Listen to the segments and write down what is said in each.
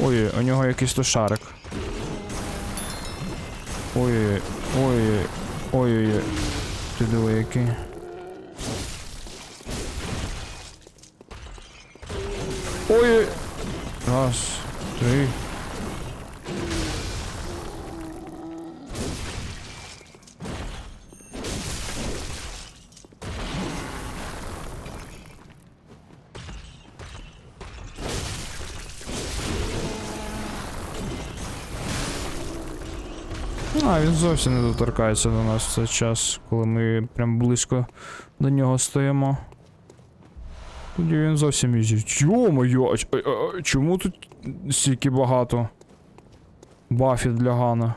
Ой, у нього якийсь то шарик. Ой, ой, ой, ой, ти диви який. Ой. Раз, три. Зовсім не доторкається до нас в цей час, коли ми прям близько до нього стоїмо. Тоді він зовсім їздить. Йо-моє, чому тут стільки багато бафів для Гана?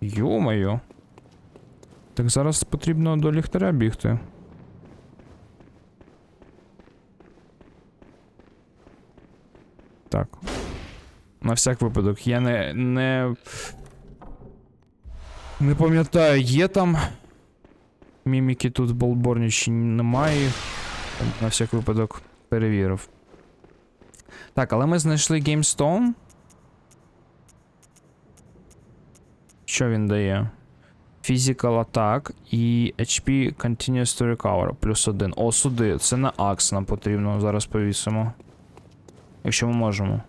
Йо-моє. Так зараз потрібно до ліхтаря бігти. Так. На всяк випадок, я не. не. Не пам'ятаю, є там. Міміки тут в Болборні немає. На всяк випадок перевірив. Так, але ми знайшли GameStone. Що він дає? Physical Attack і HP Continues to Recover плюс один. О, сюди. Це на Акс нам потрібно. Зараз повісимо. Якщо ми можемо.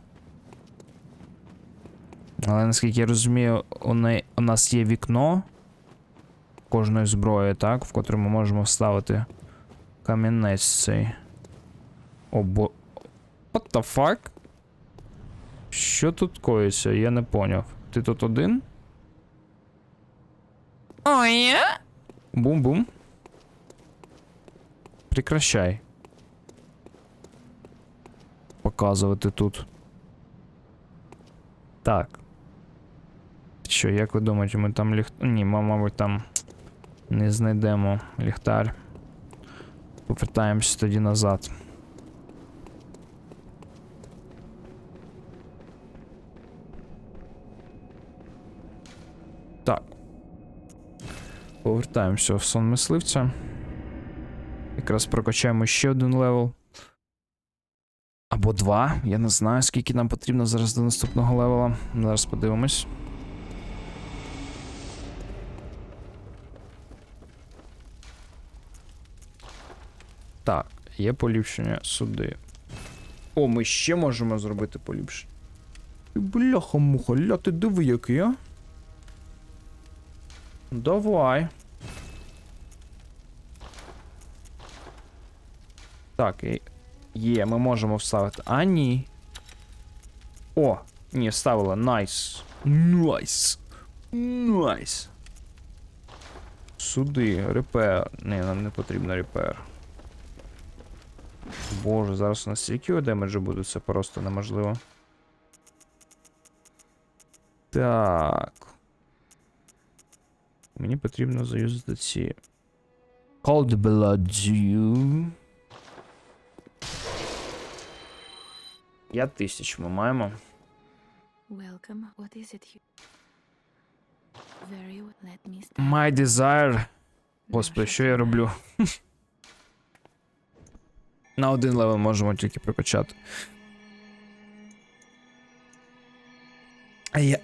Але наскільки я розумію, у, не, у нас є вікно кожної зброї, так, в котрому ми можемо вставити камінець цей. О, бо. What the fuck? Що тут коїться? Я не поняв. Ти тут один? О, є? Бум-бум. Прекращай. Показувати тут. Так. Що, як ви думаєте, ми там ліхт... Ні, ми, мабуть, там не знайдемо ліхтар. Повертаємося тоді назад. Так. Повертаємося в сон мисливця. Якраз прокачаємо ще один левел. Або два. Я не знаю, скільки нам потрібно зараз до наступного левела. Зараз подивимось. Так, є поліпшення сюди. О, ми ще можемо зробити поліпшення. Бляха муха, ля ти диви який, а? Давай. Так. Є, ми можемо вставити. А, ні. О, ні, вставила. Найс. Найс. Найс. Сюди, репер. Ні, нам не потрібно репер. Боже, зараз у нас стільки демеджу буде, це просто неможливо. Так. Мені потрібно заюзати ці. Cold Blood. 5 тисяч ми маємо. Welcome. What is it you? Very well. Let me start. My desire. Господи, що я роблю? На один левел можемо тільки прокачати.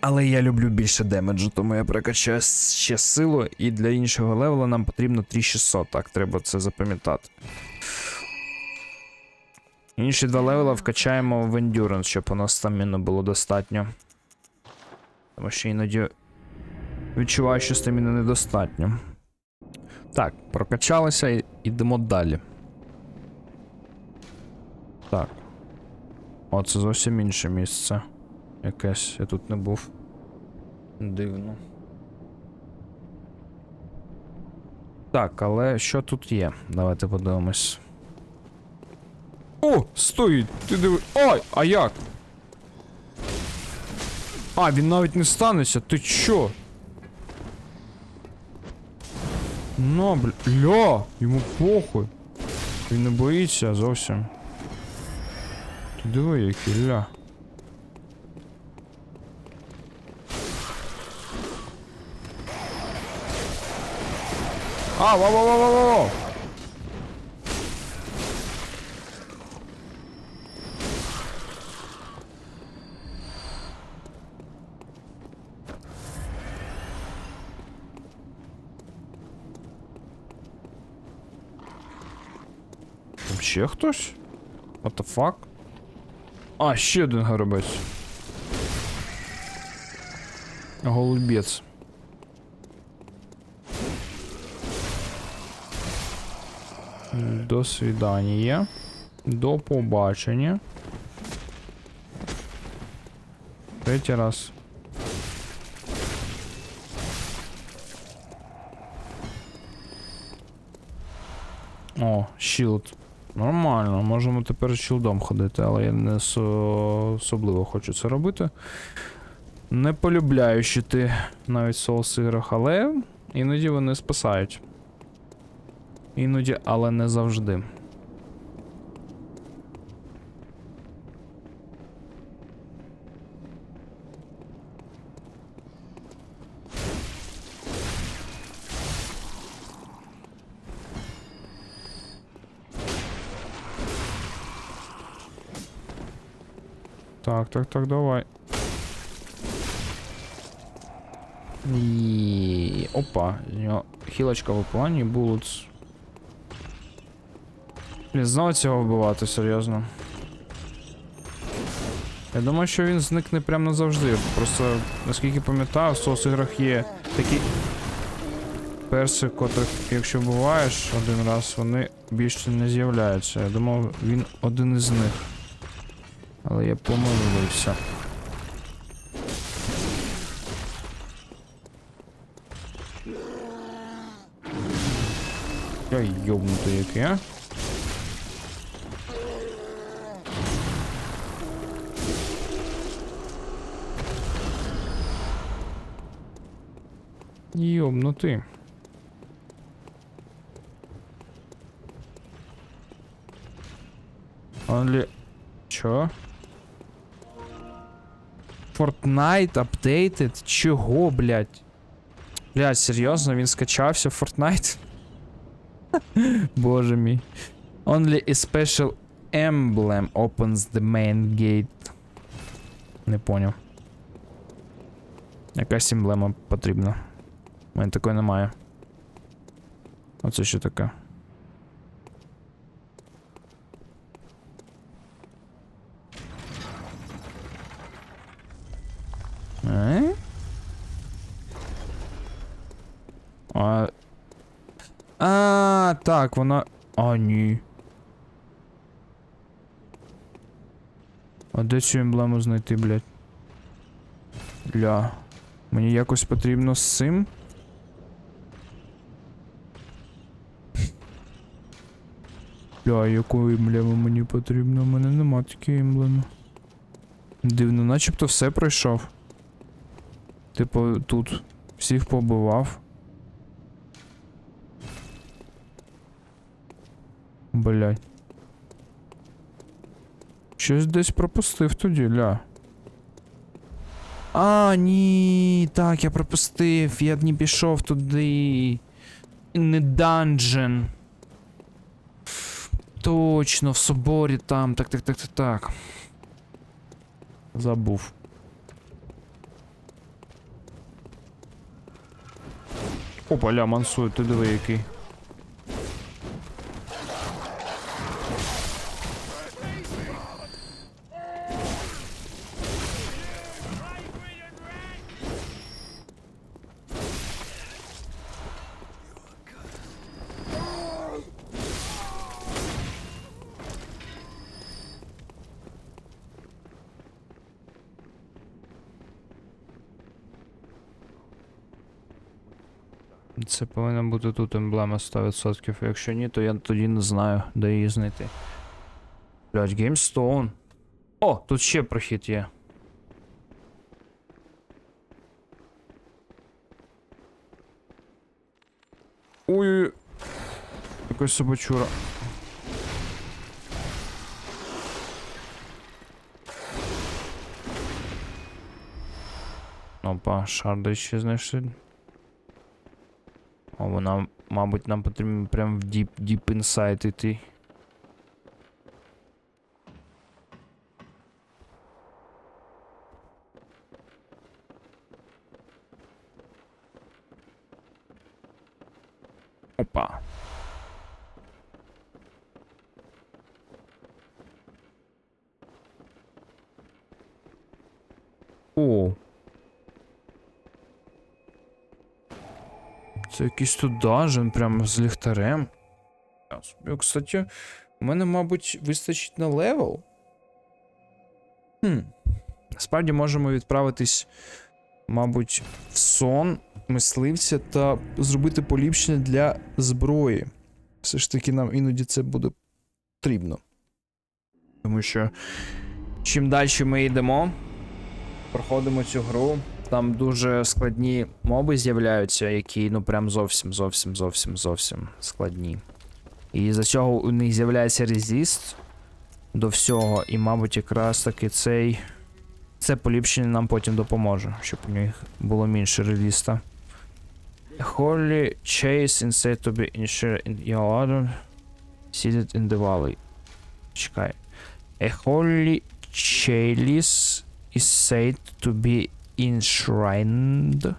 Але я люблю більше демеджу, тому я прокачаю ще силу, і для іншого левела нам потрібно 3600, так, треба це запам'ятати. Інші два левела вкачаємо в Endurance, щоб у нас стаміну було достатньо. Тому що іноді відчуваю, що стаміни недостатньо. Так, прокачалися і йдемо далі. Так. О, це зовсім інше місце. Якесь, я тут не був. Дивно. Так, але що тут є? Давайте подивимось. О, стоїть! Ти диви. Ой, а як? А, він навіть не станеться, ти чо? Ну, бля, ля, йому похуй. Він не боїться зовсім. двоє кіля. А, во-во-во-во-во! Там ще хтось? What the fuck? А, ще один горобець. Голубець. До свидання. До побачення. Третій раз. О, щілд. Нормально, можемо тепер з щілдом ходити, але я не со- особливо хочу це робити. Не полюбляю щити навіть в соус іграх, але іноді вони спасають. Іноді, але не завжди. Так, так, так, давай. І... Опа, з нього хілочка в плані булуц. Блін, знову цього вбивати, серйозно. Я думаю, що він зникне прямо назавжди. Просто, наскільки пам'ятаю, в соус іграх є такі перси, котрих, якщо вбиваєш один раз, вони більше не з'являються. Я думав, він один із них. Але я помилився. Я йобнутий який, а? Йобнутий. Only... Чо? Fortnite updated? Чого, блядь? Блядь, серйозно, він скачався в Fortnite? Боже мій. Only a special emblem opens the main gate. Не поняв. Якась емблема потрібна. У мене такої немає. Оце що таке? Е? А... А, так, вона. А, ні. А де цю емблему знайти, блядь? Ля. Мені якось потрібно з цим. Ля, яку емблему мені потрібно? У мене нема такої емблеми. Дивно, начебто все пройшов. Типу, тут всіх побивав. Блять. Щось десь пропустив тоді, ля. А, ні, так, я пропустив. Я не пішов туди. Не данжен. Точно, в соборі там. Так, так, так, так, так. Забув. Опа, ля, мансує, ти диви який. Це повинна бути тут емблема 100%. Якщо ні, то я тоді не знаю, де її знайти. Блять, GameStone. О, тут ще прохід є. Ой. Якась собачура. Опа, шарди ще знайшли. О, вона, мабуть, нам потрібно прям в deep, deep inside іти. Опа. О. Це якийсь тут данжен прямо з ліхтарем. Кстати, у мене, мабуть, вистачить на левел. Хм. Насправді можемо відправитись, мабуть, в сон мисливця та зробити поліпшення для зброї. Все ж таки нам іноді це буде потрібно. Тому що чим далі ми йдемо, проходимо цю гру, там дуже складні моби з'являються, які ну прям зовсім, зовсім, зовсім, зовсім складні. І за цього у них з'являється резист до всього, і, мабуть, якраз таки цей. Це поліпшення нам потім допоможе, щоб у них було менше резиста. Holy chase is said to be ensured in your order seated in the valley. Чекай. A holy chalice is said to be enshrined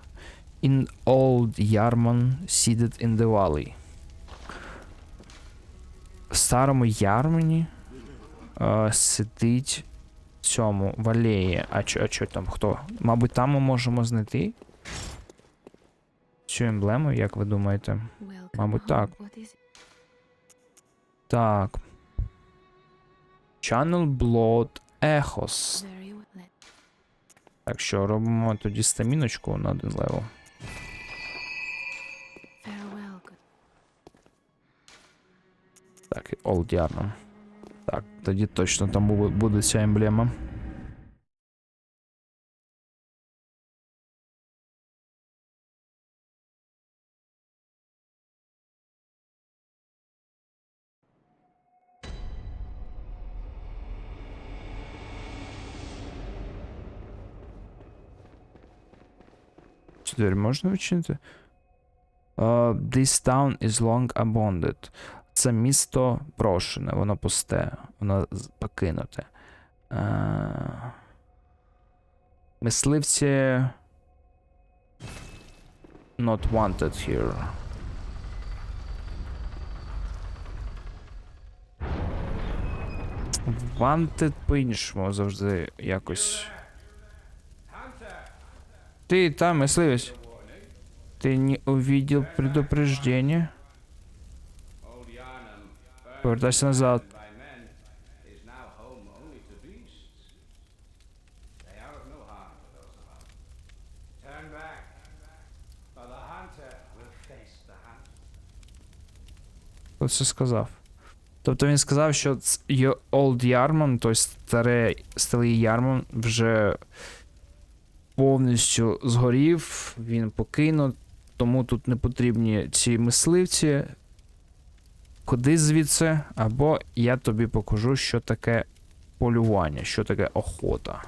in old Yarman seated in the valley. В старому Ярмані е, сидить в цьому в алеї. А чо, а чо там хто? Мабуть, там ми можемо знайти цю емблему, як ви думаєте? Мабуть, так. Так. Channel Blood Echos. Так що робимо тоді стаміночку на один левел. Так, і Old Так, тоді точно там бу- буде ця емблема. Двері можна відчинити? Uh, this town is long abandoned. Це місто брошене, воно пусте, воно покинуте. Е, Мисливці. Not wanted here. Wanted по-іншому завжди якось. Ти там, мисливець. Ти не увидел предупреждение? Повертайся назад. це сказав? Тобто він сказав, що Old Yarman, тобто старий, старий Ярман, вже повністю згорів, він покинув, тому тут не потрібні ці мисливці. Ходи звідси, або я тобі покажу, що таке полювання, що таке охота.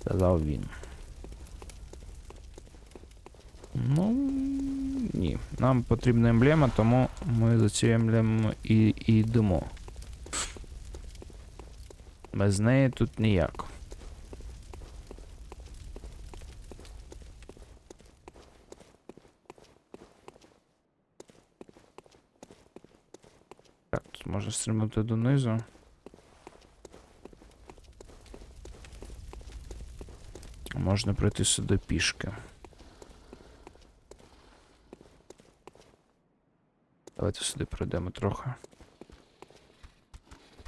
Сказав він. Ну, ні. Нам потрібна емблема, тому ми за цією емблемою і, і йдемо. Без неї тут ніяк. Так, тут можна стрибнути донизу. Можна пройти сюди пішки. Давайте сюди пройдемо трохи.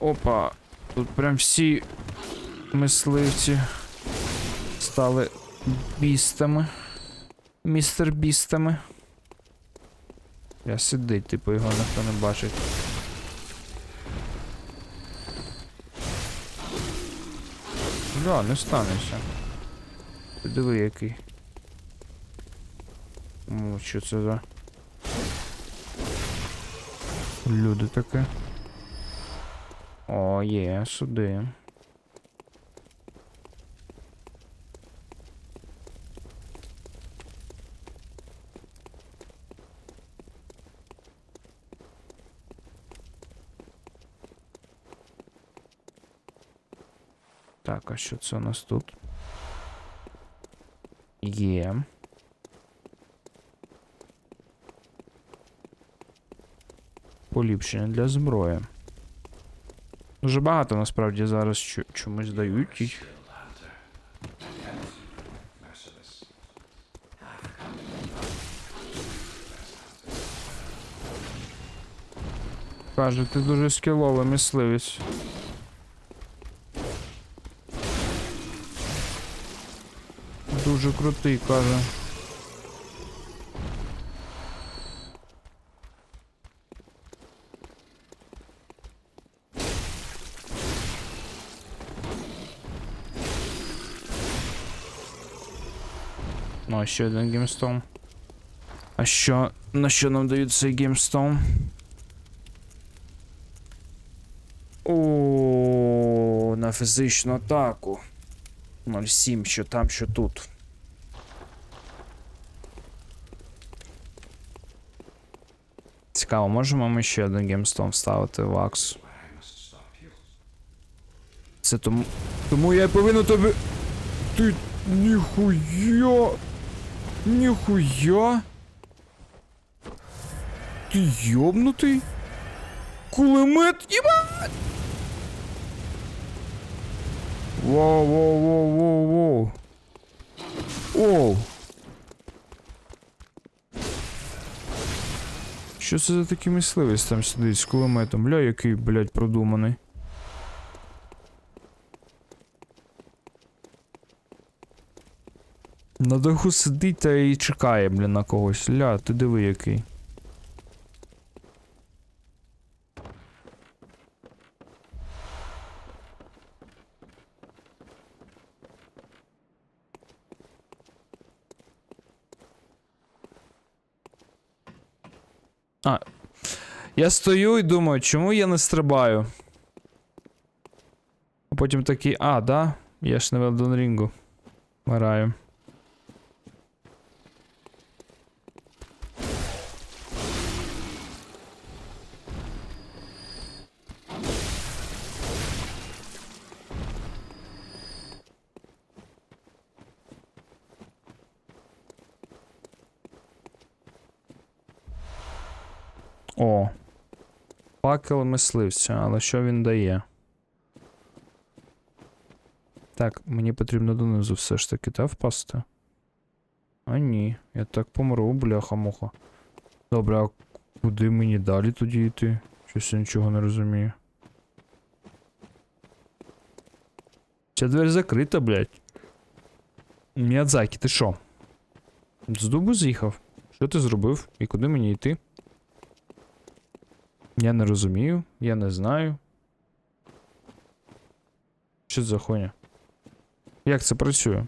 Опа! Тут прям всі мисливці стали бістами. Містер бістами. Я сидить, типу його ніхто не бачить. Да, не станеться. Ти диви який. О, що це за. Люди таке. О, є, сюди. що це у нас тут? Є. Поліпшення для зброї. Дуже багато насправді зараз чомусь дають. Каже, ти дуже скіловий мисливець. Дуже крутий, каже. Ну, а ще один геймстоун. А що, на що нам дають цей геймстоун? О, на фізичну атаку. 0,7, що там, що тут. Цікаво, можемо ми ще один геймстоун вставити в Акс? Це тому. Тому я повинен тобі. Ти. Ніхуя. Ніхуя. Ти йобнутий? Кулемет, єбать! Воу, воу, воу, воу, воу. Оу. Що це за такий мисливець там сидить з кулеметом? Бля, який, блядь, продуманий. На даху сидить та і чекає, бля, на когось. Ля, ти диви який. А. Я стою і думаю, чому я не стрибаю? А потім такий, а, да? Я ж не в Elden Ring граю. О. Факел мисливця, але що він дає? Так, мені потрібно донизу все ж таки, та впасти? А ні, я так помру, бляха-муха. Добре, а куди мені далі тоді йти? Щось я нічого не розумію. Ця двері закрита, блядь. Міядзакі, ти що? З дубу з'їхав? Що ти зробив? І куди мені йти? Я не розумію, я не знаю. Що це за хуйня? Як це працює?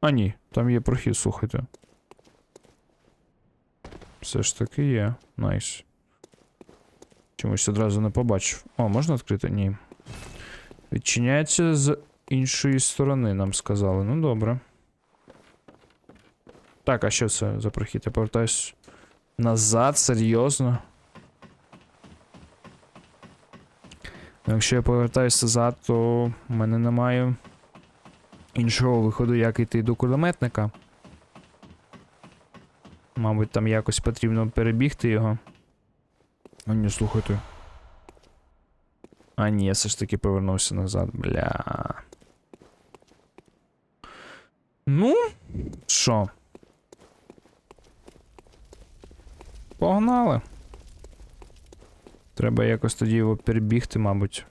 А ні, там є прохід, слухайте. Все ж таки є. Найс. Чомусь одразу не побачив. О, можна відкрити? Ні. Відчиняється з іншої сторони, нам сказали. Ну добре. Так, а що це за прохід? Я повертаюсь назад, серйозно. Якщо я повертаюся назад, то в мене немає іншого виходу, як йти до кулеметника. Мабуть, там якось потрібно перебігти його. А ні, слухайте. А ні, я все ж таки повернувся назад, бля. Ну, що? Погнали. Треба якось тоді його перебігти, мабуть.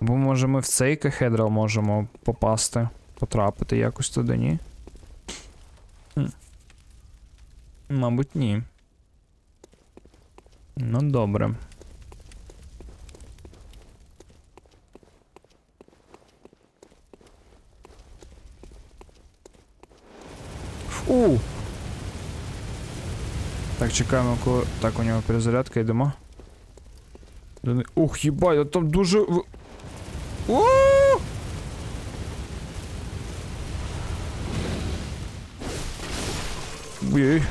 Бо може ми в цей кахедрал можемо попасти, потрапити якось туди, ні? Мабуть, ні. Ну, добре. Фу! Чекаємо, коли. Так, у нього перезарядка, йдемо. Ух, їбать, а там дуже. в- О! Ой-ой.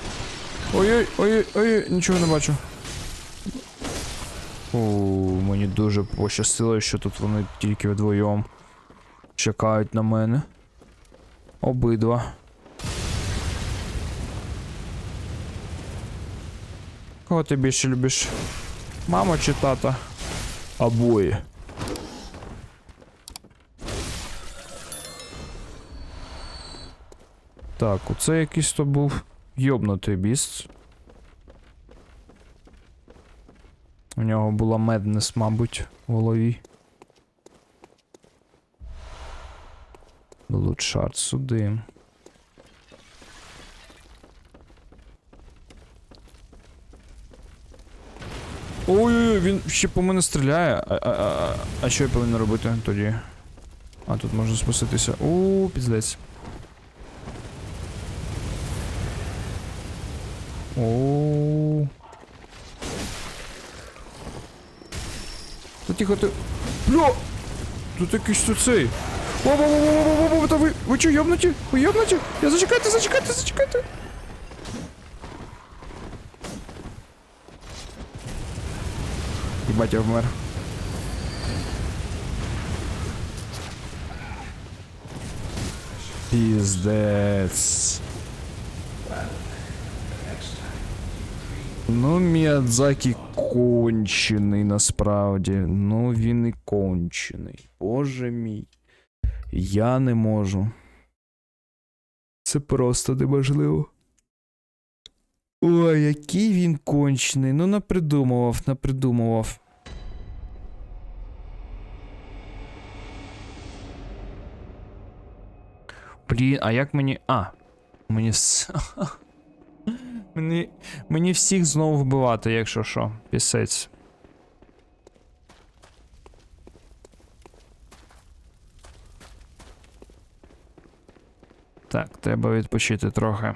Ой-ой, ой-ой, ой, нічого не бачу. О, мені дуже пощастило, що тут вони тільки вдвоєм чекають на мене. Обидва. Кого ти більше любиш? Маму чи тата? Обоє. Так, оце якийсь то був йобнутий біст. У нього була меднес, мабуть, в голові. Лучшард сюди. Ой-ой-ой, він ще по мене стріляє. А, а, а, а що я повинен робити тоді? А тут можна спуститися. У, піздець. О. Та тихо ти. Бля! Тут якийсь тут цей. Во-во-во-во-во-во-во, та ви, ви чо, йобнуті? Ви йобнуті? Я зачекайте, зачекайте, зачекайте. Єбать, я вмер. Піздець. Ну, Міядзакі кончений насправді. Ну, він і кончений. Боже мій. Я не можу. Це просто неможливо. Ой, який він кончений. Ну, напридумував, напридумував. Блін, а як мені. А. Мені. Мені, мені всіх знову вбивати, якщо що. Пісець. Так, треба відпочити трохи.